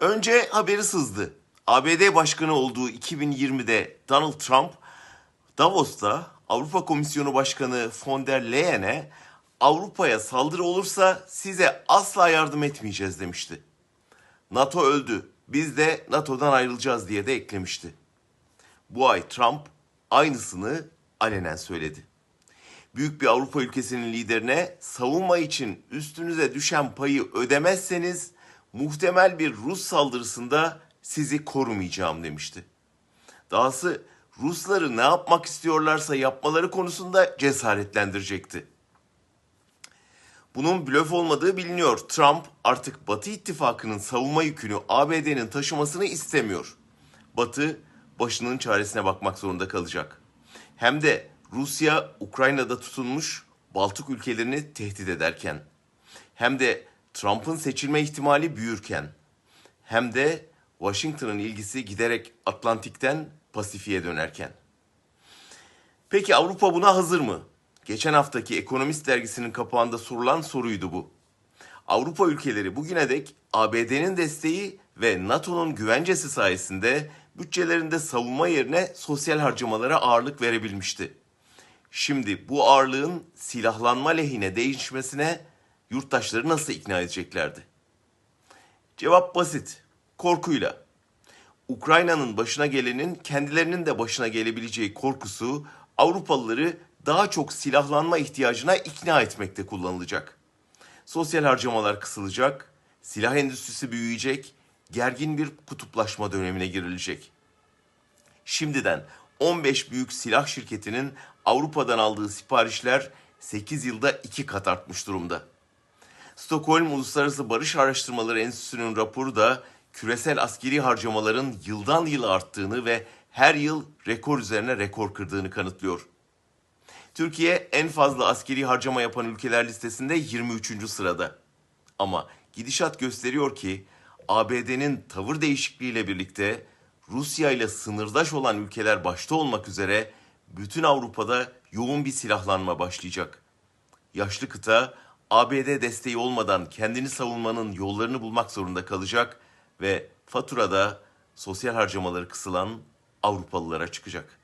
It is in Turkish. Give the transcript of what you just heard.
Önce haberi sızdı. ABD Başkanı olduğu 2020'de Donald Trump Davos'ta Avrupa Komisyonu Başkanı von der Leyen'e Avrupa'ya saldırı olursa size asla yardım etmeyeceğiz demişti. NATO öldü. Biz de NATO'dan ayrılacağız diye de eklemişti. Bu ay Trump aynısını alenen söyledi. Büyük bir Avrupa ülkesinin liderine savunma için üstünüze düşen payı ödemezseniz muhtemel bir Rus saldırısında sizi korumayacağım demişti. Dahası Rusları ne yapmak istiyorlarsa yapmaları konusunda cesaretlendirecekti. Bunun blöf olmadığı biliniyor. Trump artık Batı ittifakının savunma yükünü ABD'nin taşımasını istemiyor. Batı başının çaresine bakmak zorunda kalacak. Hem de Rusya Ukrayna'da tutunmuş Baltık ülkelerini tehdit ederken hem de Trump'ın seçilme ihtimali büyürken hem de Washington'ın ilgisi giderek Atlantik'ten Pasifik'e dönerken. Peki Avrupa buna hazır mı? Geçen haftaki Ekonomist dergisinin kapağında sorulan soruydu bu. Avrupa ülkeleri bugüne dek ABD'nin desteği ve NATO'nun güvencesi sayesinde bütçelerinde savunma yerine sosyal harcamalara ağırlık verebilmişti. Şimdi bu ağırlığın silahlanma lehine değişmesine yurttaşları nasıl ikna edeceklerdi? Cevap basit. Korkuyla. Ukrayna'nın başına gelenin kendilerinin de başına gelebileceği korkusu Avrupalıları daha çok silahlanma ihtiyacına ikna etmekte kullanılacak. Sosyal harcamalar kısılacak, silah endüstrisi büyüyecek, gergin bir kutuplaşma dönemine girilecek. Şimdiden 15 büyük silah şirketinin Avrupa'dan aldığı siparişler 8 yılda 2 kat artmış durumda. Stockholm Uluslararası Barış Araştırmaları Enstitüsü'nün raporu da küresel askeri harcamaların yıldan yıla arttığını ve her yıl rekor üzerine rekor kırdığını kanıtlıyor. Türkiye en fazla askeri harcama yapan ülkeler listesinde 23. sırada. Ama gidişat gösteriyor ki ABD'nin tavır değişikliğiyle birlikte Rusya ile sınırdaş olan ülkeler başta olmak üzere bütün Avrupa'da yoğun bir silahlanma başlayacak. Yaşlı kıta ABD desteği olmadan kendini savunmanın yollarını bulmak zorunda kalacak ve faturada sosyal harcamaları kısılan Avrupalılara çıkacak.